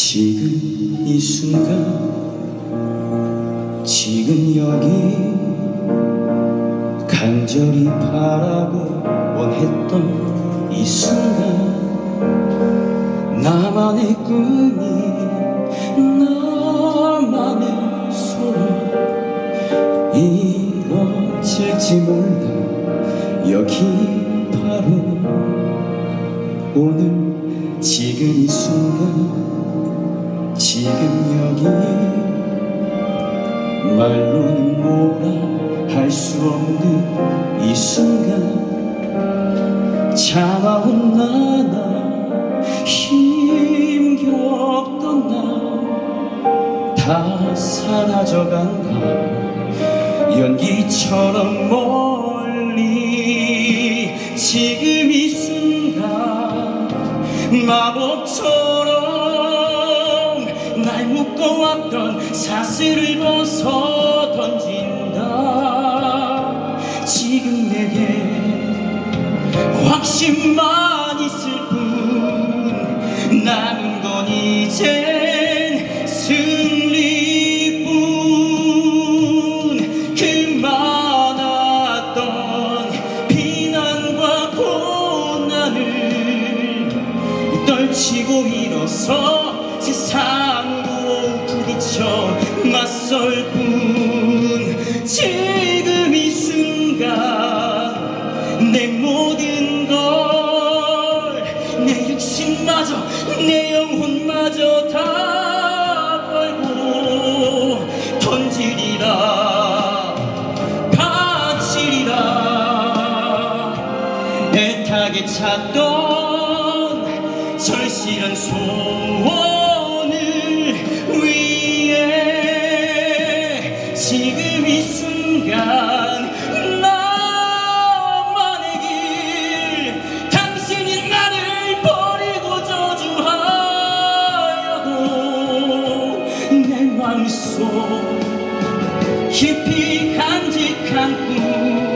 지금 이 순간 지금 여기 간절히 바라고 원했던 이 순간 나만의 꿈이 나만의 소원. 이루어질지 몰라. 여기 바로 오늘 지금 지금 여기 말로는 뭐라 할 수 없는 이 순간 차가운 나나 힘겹던 나 다 사라져간다 연기처럼 멀리 지금 이 순간 마법처럼 날 묶어왔던 사슬을 벗어 던진다. 지금 내게 확신만 있을 뿐 남은 건 이젠 승리뿐. 그 많았던 비난과 고난을 떨치고 일어서 내 영혼마저 다 걸고 던지리라 바치리라. 애타게 찾던 절실한 소원 내 마음속 깊이 간직한 꿈